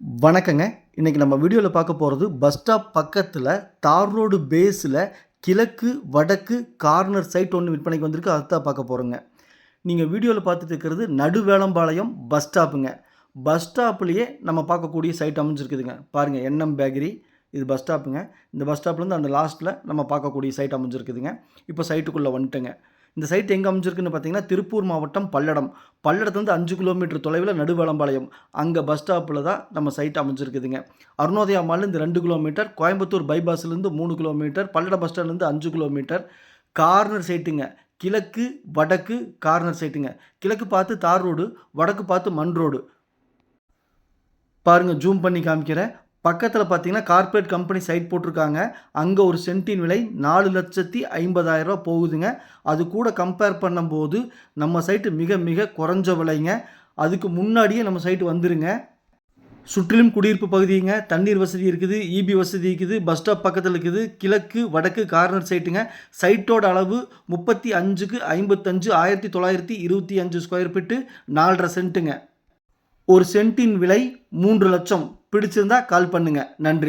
வணக்கங்க. இன்றைக்கி நம்ம வீடியோவில் பார்க்க போகிறது பஸ் ஸ்டாப் பக்கத்தில் தார் ரோடு பேஸில் கிழக்கு வடக்கு கார்னர் சைட் ஒன்று விற்பனைக்கு வந்திருக்கு. அதுதான் பார்க்க போகிறோங்க நீங்கள் வீடியோவில் பார்த்துட்டு இருக்கிறது நடுவேளம்பாளையம் பஸ் ஸ்டாப்புங்க பஸ் ஸ்டாப்லேயே நம்ம பார்க்கக்கூடிய சைட் அமைஞ்சிருக்குதுங்க. பாருங்கள் என்எம் பேக்கரி. இது பஸ் ஸ்டாப்புங்க இந்த பஸ் ஸ்டாப்லேருந்து அந்த லாஸ்ட்டில் நம்ம பார்க்கக்கூடிய சைட் அமைஞ்சிருக்குதுங்க. இப்போ சைட்டுக்குள்ளே வந்துட்டுங்க. இந்த சைட் எங்கே அமைஞ்சிருக்குன்னு பார்த்தீங்கன்னா திருப்பூர் மாவட்டம் பல்லடம். பல்லடத்துலேருந்து அஞ்சு கிலோமீட்டர் தொலைவில் நடுவேளம்பாளையம். அங்கே பஸ் ஸ்டாப்பில் தான் நம்ம சைட் அமைஞ்சிருக்குதுங்க. அருணோதயா மால்லேருந்து ரெண்டு கிலோமீட்டர் கோயம்புத்தூர் பைபாஸ்லேருந்து மூணு கிலோமீட்டர் பல்லட பஸ் ஸ்டாண்ட்லேருந்து அஞ்சு கிலோமீட்டர். கார்னர் சைட்டுங்க கிழக்கு வடக்கு கார்னர் சைட்டுங்க கிழக்கு பார்த்து தார் ரோடு வடக்கு பார்த்து மண் ரோடு. பாருங்கள் ஜூம் பண்ணி காமிக்கிறேன். பக்கத்தில் பார்த்தீங்கன்னா கார்ப்பரேட் கம்பெனி சைட் போட்டிருக்காங்க. அங்கே ஒரு சென்ட்டின் விலை நாலு லட்சத்தி ஐம்பதாயிரரூபா போகுதுங்க. அது கூட கம்பேர் பண்ணும்போது நம்ம சைட்டு மிக மிக குறைஞ்ச விலைங்க. அதுக்கு முன்னாடியே நம்ம சைட்டு வந்துருங்க. சுற்றிலும் குடியிருப்பு பகுதிங்க. தண்ணீர் வசதி இருக்குது இபி வசதி இருக்குது பஸ் ஸ்டாப் பக்கத்தில் இருக்குது. கிழக்கு வடக்கு கார்னர் சைட்டுங்க சைட்டோட அளவு முப்பத்தி அஞ்சுக்கு ஐம்பத்தஞ்சு ஆயிரத்தி தொள்ளாயிரத்தி இருபத்தி அஞ்சு ஸ்கொயர் ஃபீட்டு நாலரை சென்ட்டுங்க ஒரு சென்ட்டின் விலை மூன்று லட்சம். பிடிச்சிருந்தா கால் பண்ணுங்க. நன்றி.